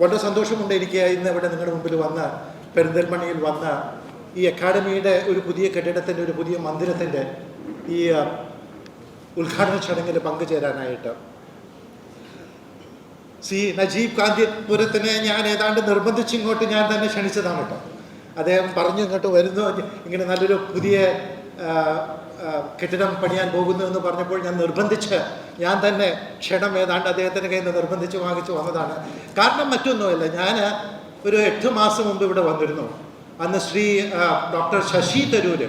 വളരെ സന്തോഷമുണ്ട് എനിക്ക് ഇന്ന് ഇവിടെ നിങ്ങളുടെ മുമ്പിൽ വന്ന പെരിന്തൽമണിയിൽ വന്ന ഈ അക്കാഡമിയുടെ ഒരു പുതിയ കെട്ടിടത്തിന്റെ ഒരു പുതിയ മന്ദിരത്തിന്റെ ഈ ഉദ്ഘാടന ചടങ്ങിൽ പങ്കുചേരാനായിട്ട്. സി നജീബ് കാന്തിപുരത്തിനെ ഞാൻ ഏതാണ്ട് നിർബന്ധിച്ച് ഇങ്ങോട്ട് ഞാൻ തന്നെ ക്ഷണിച്ചതാണ് കേട്ടോ. അദ്ദേഹം പറഞ്ഞു ഇങ്ങോട്ട് വരുന്നു ഇങ്ങനെ നല്ലൊരു പുതിയ കെട്ടിടം പണിയാൻ പോകുന്നു എന്ന് പറഞ്ഞപ്പോൾ ഞാൻ നിർബന്ധിച്ച് ഞാൻ തന്നെ ക്ഷണം ഏതാണ്ട് അദ്ദേഹത്തിന്റെ കയ്യിൽ നിന്ന് നിർബന്ധിച്ച് വാങ്ങിച്ചു വന്നതാണ്. കാരണം മറ്റൊന്നുമല്ല ഞാൻ ഒരു എട്ട് മാസം മുമ്പ് ഇവിടെ വന്നിരുന്നു. അന്ന് ശ്രീ ഡോക്ടർ ശശി തരൂർ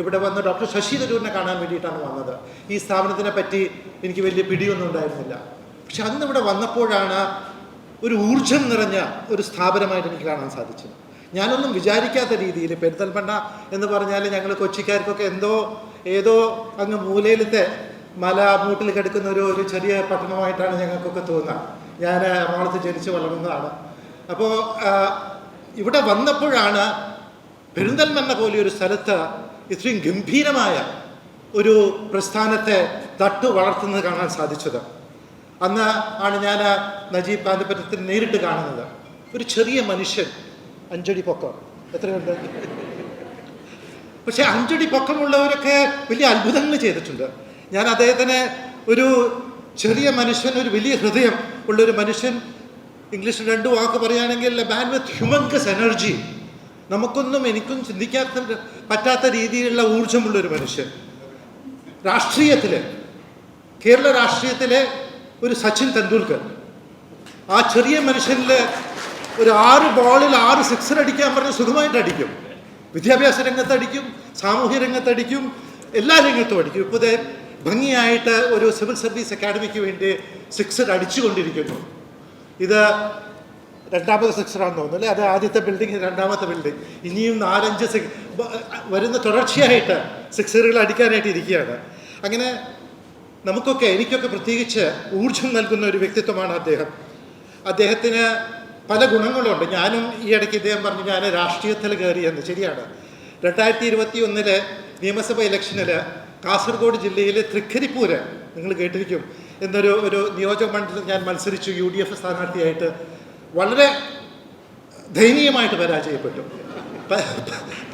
ഇവിടെ വന്ന് ഡോക്ടർ ശശി തരൂരിനെ കാണാൻ വേണ്ടിയിട്ടാണ് വന്നത്. ഈ സ്ഥാപനത്തിനെ പറ്റി എനിക്ക് വലിയ പിടിയൊന്നും ഉണ്ടായിരുന്നില്ല. പക്ഷെ അന്ന് ഇവിടെ വന്നപ്പോഴാണ് ഒരു ഊർജം നിറഞ്ഞ ഒരു സ്ഥാപനമായിട്ട് എനിക്ക് കാണാൻ സാധിച്ചത്. ഞാനൊന്നും വിചാരിക്കാത്ത രീതിയിൽ പെരുത്തൽപ്പണ്ണ എന്ന് പറഞ്ഞാൽ ഞങ്ങൾ കൊച്ചിക്കാർക്കൊക്കെ എന്തോ ഏതോ അങ്ങ് മൂലയിലത്തെ മല മൂട്ടിൽ കിടക്കുന്ന ഒരു ഒരു ചെറിയ പട്ടണമായിട്ടാണ് ഞങ്ങൾക്കൊക്കെ തോന്നുക. ഞാൻ എറണാകുളത്ത് ജനിച്ച് വളർന്നതാണ്. അപ്പോൾ ഇവിടെ വന്നപ്പോഴാണ് പെരിന്തൽമണ്ണ പോലെ ഒരു സ്ഥലത്ത് ഇത്രയും ഗംഭീരമായ ഒരു പ്രസ്ഥാനത്തെ തട്ടു വളർത്തുന്നത് കാണാൻ സാധിച്ചത്. അന്ന് ആണ് ഞാൻ നജീബ് കാന്തപുരത്തിൽ നേരിട്ട് കാണുന്നത്. ഒരു ചെറിയ മനുഷ്യൻ അഞ്ചടി പൊക്കം. എത്രയുണ്ട്? പക്ഷെ അഞ്ചടി പൊക്കമുള്ളവരൊക്കെ വലിയ അത്ഭുതങ്ങൾ ചെയ്തിട്ടുണ്ട്. ഞാൻ അദ്ദേഹത്തിന് ഒരു ചെറിയ മനുഷ്യൻ ഒരു വലിയ ഹൃദയം ഉള്ളൊരു മനുഷ്യൻ ഇംഗ്ലീഷിൽ രണ്ട് വാക്ക് പറയുകയാണെങ്കിൽ മാൻ വിത്ത് ഹ്യൂമൻകസ് എനർജി നമുക്കൊന്നും എനിക്കും ചിന്തിക്കാത്ത പറ്റാത്ത രീതിയിലുള്ള ഊർജമുള്ളൊരു മനുഷ്യൻ. രാഷ്ട്രീയത്തിൽ കേരള രാഷ്ട്രീയത്തിലെ ഒരു സച്ചിൻ തെണ്ടുൽക്കർ. ആ ചെറിയ മനുഷ്യനിൽ ഒരു ആറ് ബോളിൽ ആറ് സിക്സർ അടിക്കാൻ പറഞ്ഞ് സുഖമായിട്ട് അടിക്കും വിദ്യാഭ്യാസ രംഗത്തടിക്കും സാമൂഹ്യ രംഗത്തടിക്കും എല്ലാ രംഗത്തും അടിക്കും. ഇപ്പോൾ ഭംഗിയായിട്ട് ഒരു സിവിൽ സർവീസ് അക്കാഡമിക്ക് വേണ്ടി സിക്സർ അടിച്ചുകൊണ്ടിരിക്കുന്നു. ഇത് രണ്ടാമത്തെ സെക്ഷനാണെന്ന് തോന്നുന്നു അല്ലേ? അത് ആദ്യത്തെ ബിൽഡിംഗ് രണ്ടാമത്തെ ബിൽഡിംഗ് ഇനിയും നാലഞ്ച് സിക് വരുന്ന തുടർച്ചയായിട്ട് സിക്സറുകൾ അടിക്കാനായിട്ട് ഇരിക്കുകയാണ്. അങ്ങനെ നമുക്കൊക്കെ എനിക്കൊക്കെ പ്രത്യേകിച്ച് ഊർജം നൽകുന്ന ഒരു വ്യക്തിത്വമാണ് അദ്ദേഹം. അദ്ദേഹത്തിന് പല ഗുണങ്ങളുണ്ട്. ഞാനും ഈ ഇടയ്ക്ക് ഇദ്ദേഹം പറഞ്ഞു ഞാൻ രാഷ്ട്രീയത്തിൽ കയറിയെന്ന്. ശരിയാണ്. രണ്ടായിരത്തി ഇരുപത്തി ഒന്നിൽ നിയമസഭ ഇലക്ഷനിൽ കാസർഗോഡ് ജില്ലയിലെ തൃക്കരിപ്പൂര് നിങ്ങൾ കേട്ടിരിക്കും. എന്നൊരു ഒരു നിയോജക മണ്ഡലത്തിൽ ഞാൻ മത്സരിച്ചു യു ഡി എഫ് സ്ഥാനാർത്ഥിയായിട്ട്. വളരെ ദയനീയമായിട്ട് പരാജയപ്പെട്ടു.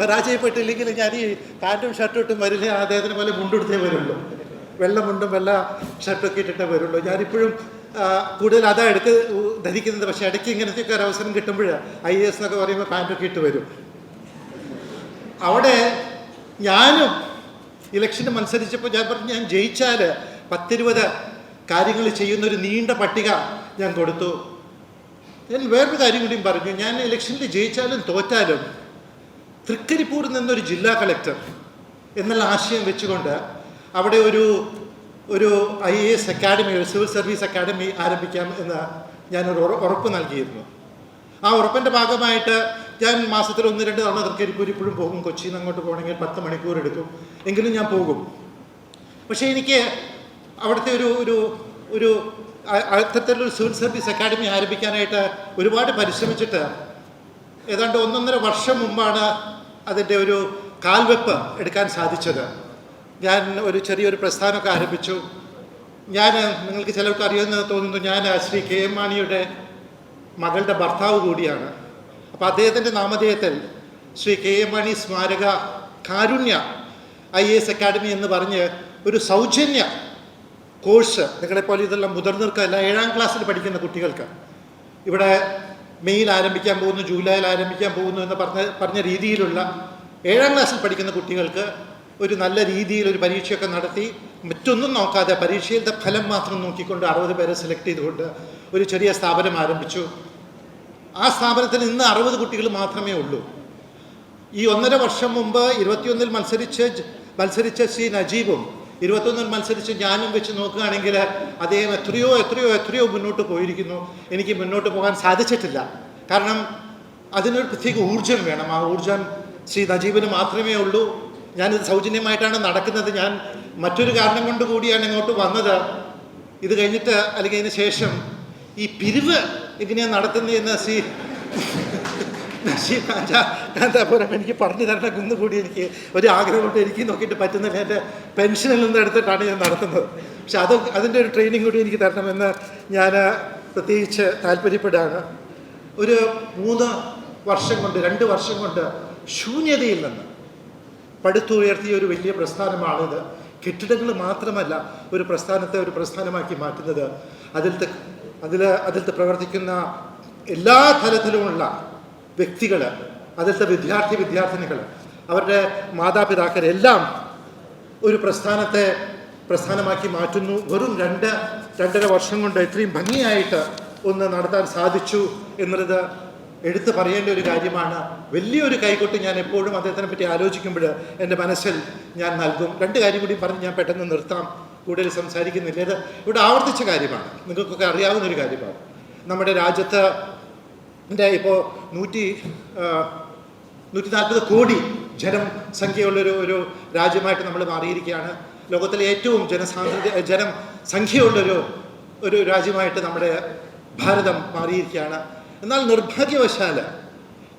പരാജയപ്പെട്ടില്ലെങ്കിൽ ഞാൻ ഈ പാന്റും ഷർട്ടും ഇട്ടും വരില്ല അദ്ദേഹത്തിന് പോലെ മുണ്ടെടുത്തേ വരുള്ളൂ. വെള്ള മുണ്ടും വെള്ള ഷർട്ടൊക്കെ ഇട്ടിട്ടേ വരുള്ളൂ. ഞാനിപ്പോഴും കൂടുതൽ അതാ എടുക്ക് ധരിക്കുന്നത്. പക്ഷേ ഇടയ്ക്ക് ഇങ്ങനത്തെയൊക്കെ ഒരു അവസരം കിട്ടുമ്പോൾ ഐ എസ് എന്നൊക്കെ പറയുമ്പോൾ പാന്റൊക്കെ ഇട്ട് വരും. അവിടെ ഞാനും ഇലക്ഷന് മത്സരിച്ചപ്പോൾ ഞാൻ പറഞ്ഞു ഞാൻ ജയിച്ചാൽ പത്തിരുപത് കാര്യങ്ങൾ ചെയ്യുന്ന ഒരു നീണ്ട പട്ടിക ഞാൻ കൊടുത്തു. ഞാൻ വേറൊരു കാര്യം കൂടിയും പറഞ്ഞു ഞാൻ ഇലക്ഷനിൽ ജയിച്ചാലും തോറ്റാലും തൃക്കരിപ്പൂരിൽ നിന്നൊരു ജില്ലാ കളക്ടർ എന്നുള്ള ആശയം വെച്ചുകൊണ്ട് അവിടെ ഒരു ഒരു ഐ എ എസ് അക്കാഡമി ഒരു സിവിൽ സർവീസ് അക്കാഡമി ആരംഭിക്കാം എന്ന് ഞാനൊരു ഉറ- ഉറപ്പ് നൽകിയിരുന്നു. ആ ഉറപ്പിന്റെ ഭാഗമായിട്ട് ഞാൻ മാസത്തിൽ ഒന്ന് രണ്ട് തവണ തൃക്കരിപ്പൂർ ഇപ്പോഴും പോകും. കൊച്ചിയിൽ നിന്ന് അങ്ങോട്ട് പോകണമെങ്കിൽ പത്ത് മണിക്കൂർ എടുക്കും. എങ്കിലും ഞാൻ പോകും. പക്ഷേ എനിക്ക് അവിടുത്തെ ഒരു ഒരു ഒരു അത്തരത്തിലൊരു സിവിൽ സർവീസ് അക്കാഡമി ആരംഭിക്കാനായിട്ട് ഒരുപാട് പരിശ്രമിച്ചിട്ട് ഏതാണ്ട് ഒന്നൊന്നര വർഷം മുമ്പാണ് അതിന്റെ ഒരു കാൽവെപ്പ് എടുക്കാൻ സാധിച്ചത്. ഞാൻ ഒരു ചെറിയൊരു പ്രസ്ഥാനമൊക്കെ ആരംഭിച്ചു. ഞാൻ നിങ്ങൾക്ക് ചിലർക്ക് അറിയുമെന്ന് തോന്നുന്നു ഞാൻ ശ്രീ കെ എം മാണിയുടെ മകളുടെ ഭർത്താവ് കൂടിയാണ്. അപ്പോൾ അദ്ദേഹത്തിന്റെ നാമധേയത്തിൽ ശ്രീ കെ എം മാണി സ്മാരക കാരുണ്യ ഐ എ എസ് അക്കാഡമി എന്ന് പറഞ്ഞ് ഒരു സൗജന്യ കോഴ്സ് നിങ്ങളെപ്പോലെ ഇതെല്ലാം മുതിർന്നവർക്ക് അല്ല ഏഴാം ക്ലാസ്സിൽ പഠിക്കുന്ന കുട്ടികൾക്ക് ഇവിടെ മെയ്യിൽ ആരംഭിക്കാൻ പോകുന്നു ജൂലൈയിൽ ആരംഭിക്കാൻ പോകുന്നു എന്ന് പറഞ്ഞ പറഞ്ഞ രീതിയിലുള്ള ഏഴാം ക്ലാസ്സിൽ പഠിക്കുന്ന കുട്ടികൾക്ക് ഒരു നല്ല രീതിയിൽ ഒരു പരീക്ഷയൊക്കെ നടത്തി മറ്റൊന്നും നോക്കാതെ പരീക്ഷയിലത്തെ ഫലം മാത്രം നോക്കിക്കൊണ്ട് അറുപത് പേരെ സെലക്ട് ചെയ്തുകൊണ്ട് ഒരു ചെറിയ സ്ഥാപനം ആരംഭിച്ചു. ആ സ്ഥാപനത്തിൽ ഇന്ന് അറുപത് കുട്ടികൾ മാത്രമേ ഉള്ളൂ. ഈ ഒന്നര വർഷം മുമ്പ് ഇരുപത്തിയൊന്നിൽ മത്സരിച്ച് മത്സരിച്ച ശ്രീ നജീബും ഇരുപത്തൊന്നിൽ മത്സരിച്ച് ഞാനും വെച്ച് നോക്കുകയാണെങ്കിൽ അദ്ദേഹം എത്രയോ എത്രയോ എത്രയോ മുന്നോട്ട് പോയിരിക്കുന്നു. എനിക്ക് മുന്നോട്ട് പോകാൻ സാധിച്ചിട്ടില്ല. കാരണം അതിനൊരു പ്രത്യേക ഊർജം വേണം. ആ ഊർജം ശ്രീ നജീബിന് മാത്രമേ ഉള്ളൂ. ഞാനിത് സൗജന്യമായിട്ടാണ് നടക്കുന്നത്. ഞാൻ മറ്റൊരു കാരണം കൊണ്ട് കൂടിയാണ് ഇങ്ങോട്ട് വന്നത്. ഇത് കഴിഞ്ഞിട്ട് അല്ലെങ്കിൽ അതിന് ശേഷം ഈ പിരിവ് എങ്ങനെയാണ് നടത്തുന്നതെന്ന് ശ്രീ കാഞ്ചാ കാന്താപുരം എനിക്ക് പറഞ്ഞു തരണം കുന്നുകൂടി എനിക്ക് ഒരു ആഗ്രഹമുണ്ട് എനിക്ക് നോക്കിയിട്ട് പറ്റുന്നില്ല. എന്റെ പെൻഷനിൽ നിന്ന് എടുത്തിട്ടാണ് ഞാൻ നടത്തുന്നത്. പക്ഷെ അത് അതിന്റെ ഒരു ട്രെയിനിങ് കൂടി എനിക്ക് തരണമെന്ന് ഞാൻ പ്രത്യേകിച്ച് താല്പര്യപ്പെടുകയാണ്. ഒരു മൂന്ന് വർഷം കൊണ്ട് രണ്ട് വർഷം കൊണ്ട് ശൂന്യതയിൽ നിന്ന് പടുത്തുയർത്തിയ ഒരു വലിയ പ്രസ്ഥാനമാണിത്. കെട്ടിടങ്ങൾ മാത്രമല്ല ഒരു പ്രസ്ഥാനത്തെ ഒരു പ്രസ്ഥാനമാക്കി മാറ്റുന്നത്. അതിലത്തെ അതിൽ അതിലത്തെ പ്രവർത്തിക്കുന്ന എല്ലാ തലത്തിലുമുള്ള വ്യക്തികൾ അതിലത്തെ വിദ്യാർത്ഥി വിദ്യാർത്ഥിനികൾ അവരുടെ മാതാപിതാക്കളെല്ലാം ഒരു പ്രസ്ഥാനത്തെ പ്രസ്ഥാനമാക്കി മാറ്റുന്നു. വെറും രണ്ട് രണ്ടര വർഷം കൊണ്ട് ഇത്രയും ഭംഗിയായിട്ട് ഒന്ന് നടത്താൻ സാധിച്ചു എന്നുള്ളത് എടുത്തു പറയേണ്ട ഒരു കാര്യമാണ്. വലിയൊരു കൈകൊട്ട് ഞാൻ എപ്പോഴും അദ്ദേഹത്തിനെ പറ്റി ആലോചിക്കുമ്പോൾ എന്റെ മനസ്സിൽ ഞാൻ നൽകും. രണ്ട് കാര്യം കൂടി പറഞ്ഞ് ഞാൻ പെട്ടെന്ന് നിർത്താം. കൂടുതൽ സംസാരിക്കുന്നില്ല. ഇത് ഇവിടെ ആവർത്തിച്ച കാര്യമാണ്. നിങ്ങൾക്കൊക്കെ അറിയാവുന്ന ഒരു കാര്യമാണ്. നമ്മുടെ രാജ്യത്ത് ഇപ്പോൾ നൂറ്റി നൂറ്റി നാൽപ്പത് കോടി ജനസംഖ്യയുള്ളൊരു ഒരു രാജ്യമായിട്ട് നമ്മൾ മാറിയിരിക്കുകയാണ്. ലോകത്തിലെ ഏറ്റവും ജനസാന്ദ്രത ജനം സംഖ്യയുള്ളൊരു ഒരു രാജ്യമായിട്ട് നമ്മുടെ ഭാരതം മാറിയിരിക്കുകയാണ്. എന്നാൽ നിർഭാഗ്യവശാൽ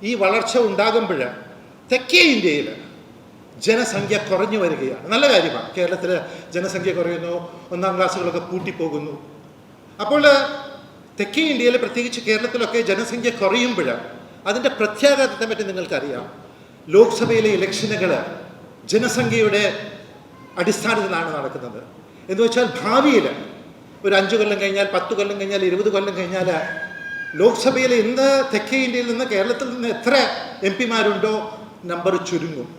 ഈ വളർച്ച ഉണ്ടാകുമ്പോൾ തെക്കേ ഇന്ത്യയിൽ ജനസംഖ്യ കുറഞ്ഞു വരികയാണ്. നല്ല കാര്യമാണ്. കേരളത്തിൽ ജനസംഖ്യ കുറയുന്നു ഒന്നാം ക്ലാസ്സുകളൊക്കെ കൂട്ടിപ്പോകുന്നു. അപ്പോൾ തെക്കേ ഇന്ത്യയിൽ പ്രത്യേകിച്ച് കേരളത്തിലൊക്കെ ജനസംഖ്യ കുറയുമ്പോൾ അതിന്റെ പ്രത്യാഘാതത്തെ പറ്റി നിങ്ങൾക്കറിയാം. ലോക്സഭയിലെ ഇലക്ഷനുകൾ ജനസംഖ്യയുടെ അടിസ്ഥാനത്തിലാണ് നടക്കുന്നത്. എന്ന് വെച്ചാൽ ഭാവിയിൽ ഒരു അഞ്ച് കൊല്ലം കഴിഞ്ഞാൽ പത്ത് കൊല്ലം കഴിഞ്ഞാൽ ഇരുപത് കൊല്ലം കഴിഞ്ഞാൽ ലോക്സഭയിൽ ഇന്ന് തെക്കേ ഇന്ത്യയിൽ നിന്ന് കേരളത്തിൽ നിന്ന് എത്ര എം പിമാരുണ്ടോ നമ്പർ ചുരുങ്ങും.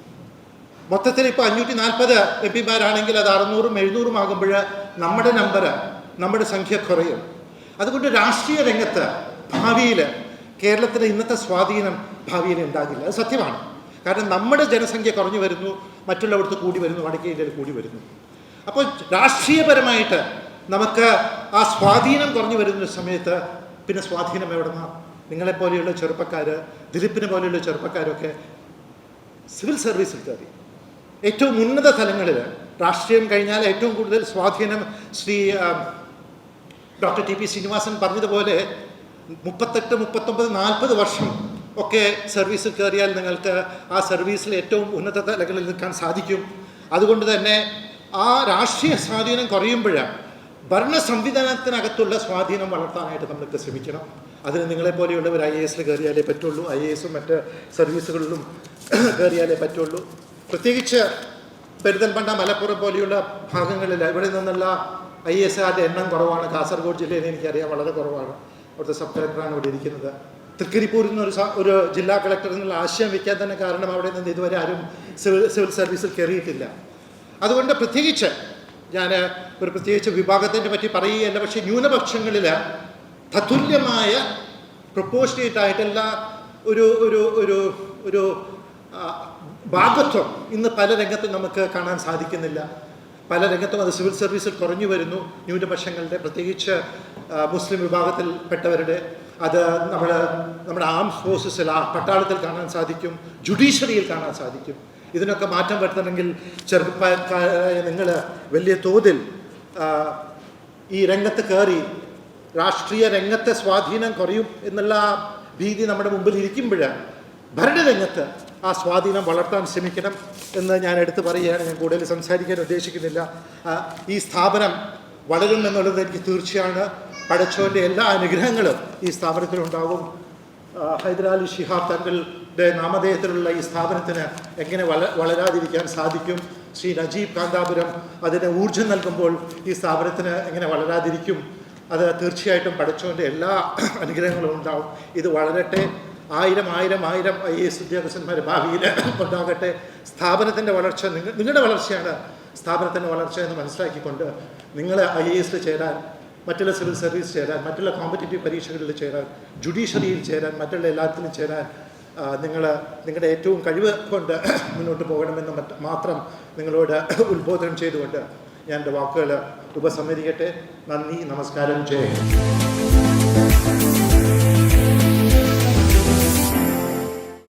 മൊത്തത്തിൽ ഇപ്പോൾ അഞ്ഞൂറ്റി നാൽപ്പത് എം പിമാരാണെങ്കിൽ അത് അറുന്നൂറും എഴുന്നൂറും ആകുമ്പോൾ നമ്മുടെ നമ്പർ നമ്മുടെ സംഖ്യ കുറയും. അതുകൊണ്ട് രാഷ്ട്രീയ രംഗത്ത് ഭാവിയിൽ കേരളത്തിലെ ഇന്നത്തെ സ്വാധീനം ഭാവിയിൽ ഉണ്ടാകില്ല. അത് സത്യമാണ്. കാരണം നമ്മുടെ ജനസംഖ്യ കുറഞ്ഞു വരുന്നു മറ്റുള്ളവർക്ക് കൂടി വരുന്നു വടക്കേ ഇന്ത്യയിൽ കൂടി വരുന്നു. അപ്പോൾ രാഷ്ട്രീയപരമായിട്ട് നമുക്ക് ആ സ്വാധീനം കുറഞ്ഞു വരുന്ന സമയത്ത് പിന്നെ സ്വാധീനം എവിടുന്ന? നിങ്ങളെപ്പോലെയുള്ള ചെറുപ്പക്കാർ ദിലീപിനെ പോലെയുള്ള ചെറുപ്പക്കാരൊക്കെ സിവിൽ സർവീസിൽ കയറി. ഏറ്റവും ഉന്നത തലങ്ങളിൽ രാഷ്ട്രീയം കഴിഞ്ഞാൽ ഏറ്റവും കൂടുതൽ സ്വാധീനം Shri doctor T P Srinivasan പറഞ്ഞതുപോലെ മുപ്പത്തെട്ട് മുപ്പത്തൊമ്പത് നാൽപ്പത് വർഷം ഒക്കെ സർവീസിൽ കയറിയാൽ നിങ്ങൾക്ക് ആ സർവീസിൽ ഏറ്റവും ഉന്നത തലങ്ങളിൽ നിൽക്കാൻ സാധിക്കും. അതുകൊണ്ട് തന്നെ ആ രാഷ്ട്രീയ സ്വാധീനം കുറയുമ്പോൾ ഭരണ സംവിധാനത്തിനകത്തുള്ള സ്വാധീനം വളർത്താനായിട്ട് നമ്മൾക്ക് ശ്രമിക്കണം. അതിന് നിങ്ങളെപ്പോലെയുള്ളവർ ഐ എ എസിൽ കയറിയാലേ പറ്റുള്ളൂ. ഐ എ എസും മറ്റ് സർവീസുകളിലും കയറിയാലേ പറ്റുള്ളൂ. പ്രത്യേകിച്ച് പെരുന്തൽമണ്ണ മലപ്പുറം പോലെയുള്ള ഭാഗങ്ങളിൽ ഇവിടെ നിന്നുള്ള ഐ എസ് ആരുടെ എണ്ണം കുറവാണ്. കാസർഗോഡ് ജില്ലയിൽ എനിക്കറിയാം വളരെ കുറവാണ്. അവിടുത്തെ സബ് കളക്ടറാണ് ഇവിടെ ഇരിക്കുന്നത്. തൃക്കരിപ്പൂരിൽ നിന്ന് ഒരു ഒരു ജില്ലാ കളക്ടർ എന്നുള്ള ആശയം വയ്ക്കാൻ തന്നെ കാരണം അവിടെ നിന്ന് ഇതുവരെ ആരും സിവിൽ സിവിൽ സർവീസിൽ കയറിയിട്ടില്ല. അതുകൊണ്ട് പ്രത്യേകിച്ച് ഞാൻ ഒരു പ്രത്യേകിച്ച് വിഭാഗത്തിന്റെ പറ്റി പറയുകയല്ല പക്ഷേ ന്യൂനപക്ഷങ്ങളിൽ തത്തുല്യമായ പ്രൊപ്പോഷനേറ്റ് ഒരു ഒരു ഒരു ഒരു ഭാഗത്വം ഇന്ന് പല രംഗത്തും നമുക്ക് കാണാൻ സാധിക്കുന്നില്ല. പല രംഗത്തും അത് സിവിൽ സർവീസിൽ കുറഞ്ഞു വരുന്നു. ന്യൂനപക്ഷങ്ങളുടെ പ്രത്യേകിച്ച് മുസ്ലിം മുസ്ലിം വിഭാഗത്തിൽപ്പെട്ടവരുടെ അത് നമ്മുടെ നമ്മുടെ ആംസ് ഫോഴ്സസിൽ ആ പട്ടാളത്തിൽ കാണാൻ സാധിക്കും ജുഡീഷ്യറിയിൽ കാണാൻ സാധിക്കും. ഇതിനൊക്കെ മാറ്റം വരുത്തണമെങ്കിൽ ചെറുപ്പക്കാരായ നിങ്ങൾ വലിയ തോതിൽ ഈ രംഗത്ത് കയറി രാഷ്ട്രീയ രംഗത്തെ സ്വാധീനം കുറയും എന്നുള്ള ഭീതി നമ്മുടെ മുമ്പിൽ ഇരിക്കുമ്പോൾ ഭരണരംഗത്ത് ആ സ്വാധീനം വളർത്താൻ ശ്രമിക്കണം എന്ന് ഞാൻ എടുത്തു പറയുകയാണ്. ഞാൻ കൂടുതൽ സംസാരിക്കാൻ ഉദ്ദേശിക്കുന്നില്ല. ഈ സ്ഥാപനം വളരും എന്നുള്ളത് എനിക്ക് തീർച്ചയാണ്. പടച്ചോന്റെ എല്ലാ അനുഗ്രഹങ്ങളും ഈ സ്ഥാപനത്തിലുണ്ടാകും. ഹൈദരാലി ഷിഹാബ് തങ്ങളുടെ നാമധേയത്തിലുള്ള ഈ സ്ഥാപനത്തിന് എങ്ങനെ വള വളരാതിരിക്കാൻ സാധിക്കും? ശ്രീ നജീബ് കാന്താപുരം അതിന് ഊർജം നൽകുമ്പോൾ ഈ സ്ഥാപനത്തിന് എങ്ങനെ വളരാതിരിക്കും? അത് തീർച്ചയായിട്ടും പഠിച്ചവന്റെ എല്ലാ അനുഗ്രഹങ്ങളും ഉണ്ടാവും. ഇത് വളരട്ടെ. ആയിരം ആയിരം ആയിരം ഐ എസ് ഉദ്യോഗസ്ഥന്മാർ ഭാവിയിൽ ഉണ്ടാകട്ടെ. സ്ഥാപനത്തിന്റെ വളർച്ച നിങ്ങൾ നിങ്ങളുടെ വളർച്ചയാണ് സ്ഥാപനത്തിന്റെ വളർച്ച എന്ന് മനസ്സിലാക്കിക്കൊണ്ട് നിങ്ങൾ ഐ എ എസിൽ ചേരാൻ മറ്റുള്ള സിവിൽ സർവീസ് ചേരാൻ മറ്റുള്ള കോമ്പറ്റേറ്റീവ് പരീക്ഷകളിൽ ചേരാൻ ജുഡീഷ്യറിയിൽ ചേരാൻ മറ്റുള്ള എല്ലാത്തിലും ചേരാൻ നിങ്ങൾ നിങ്ങളുടെ ഏറ്റവും കഴിവ് കൊണ്ട് മുന്നോട്ട് പോകണമെന്ന് മാത്രം നിങ്ങളോട് ഉത്ബോധനം ചെയ്തുകൊണ്ട് ഞാൻ എന്റെ വാക്കുകൾ ഉപസംഹരിക്കട്ടെ നന്ദി നമസ്കാരം ജയ്.